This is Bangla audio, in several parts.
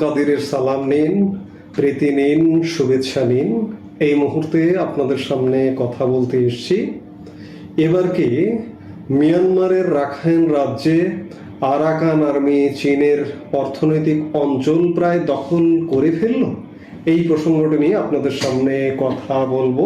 কাদিরের সালাম নিন, প্রীতি নিন, শুভেচ্ছা নিন। এই মুহূর্তে আপনাদের সামনে কথা বলতে এসেছি। এবার কি মিয়ানমারের রাখাইন রাজ্যে আরাকান আর্মি চীনের অর্থনৈতিক অঞ্চল প্রায় দখল করে ফেলল? এই প্রসঙ্গটি নিয়ে আপনাদের সামনে কথা বলব।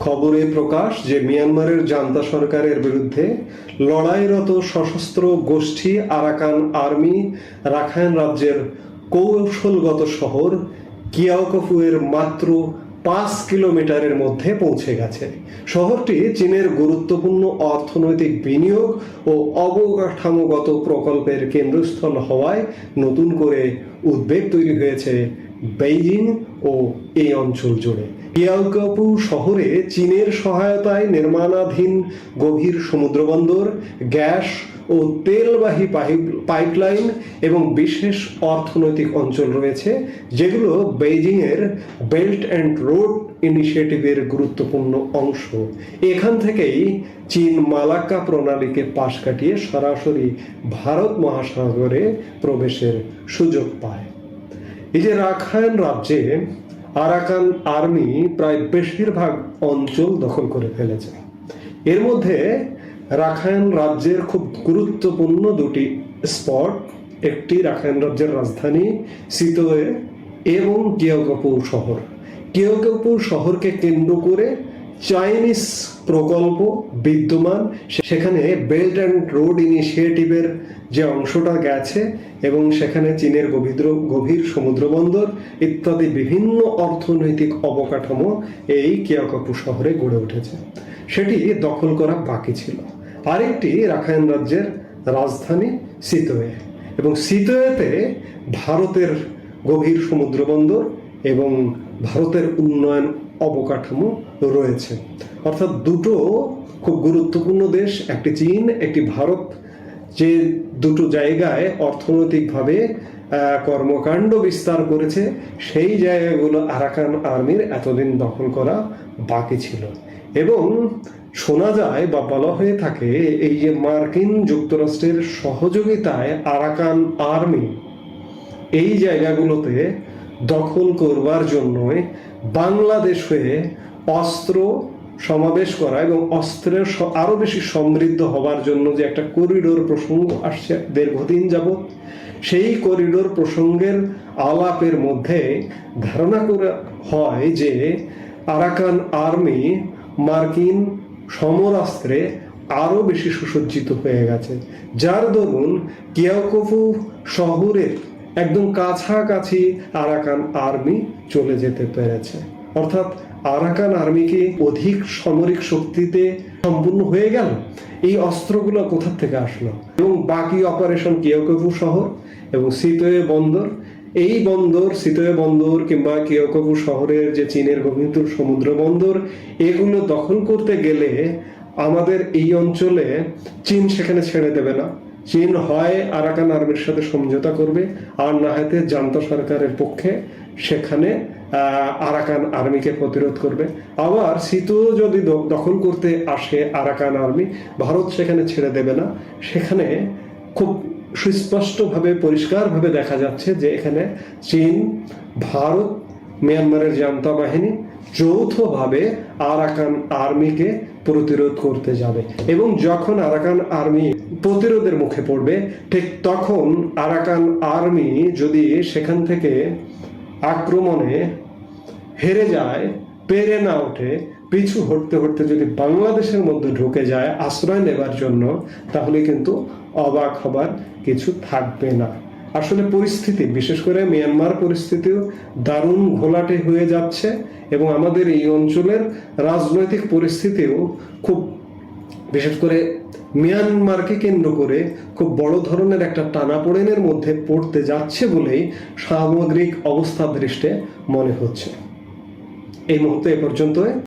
খবরে প্রকাশ যে মিয়ানমারের জান্তা সরকারের বিরুদ্ধে লড়াইরত সশস্ত্র গোষ্ঠী আরাকান আর্মি রাখাইন রাজ্যের কৌশলগত শহর কিয়াওকফুয়ের মাত্র পাঁচ কিলোমিটারের মধ্যে পৌঁছে গেছে। শহরটি চীনের গুরুত্বপূর্ণ অর্থনৈতিক বিনিয়োগ ও অবকাঠামোগত প্রকল্পের কেন্দ্রস্থল হওয়ায় নতুন করে উদ্বেগ তৈরি হয়েছে বেইজিং ও এই অঞ্চল জুড়ে। কিয়াওকাপু শহরে চীনের সহায়তায় নির্মাণাধীন গভীর সমুদ্রবন্দর, গ্যাস ও তেলবাহী পাইপ- পাইপলাইন এবং বিশেষ অর্থনৈতিক অঞ্চল রয়েছে, যেগুলো বেইজিংয়ের বেল্ট অ্যান্ড রোড ইনিশিয়েটিভের গুরুত্বপূর্ণ অংশ। এখান থেকেই চীন মালাক্কা প্রণালীকে পাশ কাটিয়ে সরাসরি ভারত মহাসাগরে প্রবেশের সুযোগ পায়। এই যে রাখায়ন রাজ্যে আরাকান আর্মি প্রায় বেশিরভাগ অঞ্চল দখল করে ফেলেছে। এর মধ্যে রাখায়ন রাজ্যের খুব গুরুত্বপূর্ণ দুটি স্পট, একটি রাখায়ন রাজ্যের রাজধানী সিতোয়ে এবং কিয়াওকাপুর শহর। কিয়াওকাপুর শহরকে কেন্দ্র করে চাইনিজ প্রকল্প বিদ্যমান সেখানে বেল্ট অ্যান্ড রোড ইনিশিয়েটিভের যে অংশটা গেছে এবং সেখানে চীনের গভীর গভীর সমুদ্রবন্দর ইত্যাদি বিভিন্ন অর্থনৈতিক অবকাঠামো এই কিয়াকাপু শহরে গড়ে উঠেছে। সেটি দখল করা বাকি ছিল। আরেকটি রাখাইন রাজ্যের রাজধানী সিতোয়ে এবং সিতোয়েতে ভারতের গভীর সমুদ্রবন্দর এবং ভারতের উন্নয়ন অবকাঠামো রয়েছে। অর্থাৎ দুটো খুব গুরুত্বপূর্ণ দেশ, একটি চীন, একটি ভারত, যে দুটো জায়গায় অর্থনৈতিকভাবে কর্মকাণ্ড বিস্তার করেছে, সেই জায়গাগুলো আরাকান আর্মির এতদিন দখল করা বাকি ছিল। এবং শোনা যায় বা বলা হয়ে থাকে, এই যে মার্কিন যুক্তরাষ্ট্রের সহযোগিতায় আরাকান আর্মি এই জায়গাগুলোতে দখল করবার জন্যই বাংলাদেশ হয়ে অস্ত্র সমাবেশ করা এবং অস্ত্রের স- আরও বেশি সমৃদ্ধ হবার জন্য যে একটা করিডোর প্রসঙ্গ আসছে দীর্ঘদিন যাবৎ, সেই করিডোর প্রসঙ্গের আলাপের মধ্যে ধারণা করা হয় যে আরাকান আর্মি মার্কিন সমরাস্ত্রে আরও বেশি সুসজ্জিত হয়ে গেছে। যার দরুন কিয়াওকফু শহরের একদম কাছাকাছি আরাকান আর্মি চলে যেতে পেরেছে। অর্থাৎ আরাকান আর্মি কি অধিক সামরিক শক্তিতে সম্পূর্ণ হয়ে গেল? এই অস্ত্রগুলো কোথা থেকে আসলো? এবং বাকি অপারেশন কিয়াওকফু শহর এবং সিতোয়ে বন্দর? এই বন্দর, সিতোয়ে বন্দর কিংবা কিয়োকোবু শহরের যে চীনের গভীর সমুদ্র বন্দর, এগুলো দখল করতে গেলে আমাদের এই অঞ্চলে চীন সেখানে ছেড়ে দেবে না। চীন হয় আরাকান আর্মির সাথে সমঝোতা করবে, আর না হয়তো জান্তা সরকারের পক্ষে সেখানে আরাকান আর্মিকে প্রতিরোধ করবে। আবার সিতু যদি দখল করতে আসে আরাকান আর্মি, ভারত সেখানে ছেড়ে দেবে না। সেখানে খুব সুস্পষ্টভাবে, পরিষ্কারভাবে দেখা যাচ্ছে যে এখানে চীন, ভারত, মিয়ানমারের জান্তা বাহিনী যৌথভাবে আরাকান আর্মিকে প্রতিরোধ করতে যাবে এবং যখন আরাকান আর্মি প্রতিরোধের মুখে পড়বে, ঠিক তখন আরাকান আর্মি যদি সেখান থেকে আক্রমণে হেরে যায়, পেরে না ওঠে, পিছু হটতে হটতে যদি বাংলাদেশের মধ্যে ঢুকে যায়, আশ্রয় নেবার জন্য, তাহলে কিন্তু অবাক হবার কিছু থাকবে না। আসলে পরিস্থিতি, বিশেষ করে মিয়ানমার পরিস্থিতিও দারুণ ঘোলাটে হয়ে যাচ্ছে এবং আমাদের এই অঞ্চলের রাজনৈতিক পরিস্থিতিও খুব, বিশেষ করে মিয়ানমারকে কেন্দ্র করে খুব বড় ধরনের একটা টানাপোড়েনের মধ্যে পড়তে যাচ্ছে বলেই সামগ্রিক অবস্থা দৃষ্টে মনে হচ্ছে। এই মুহূর্তে এ পর্যন্তই।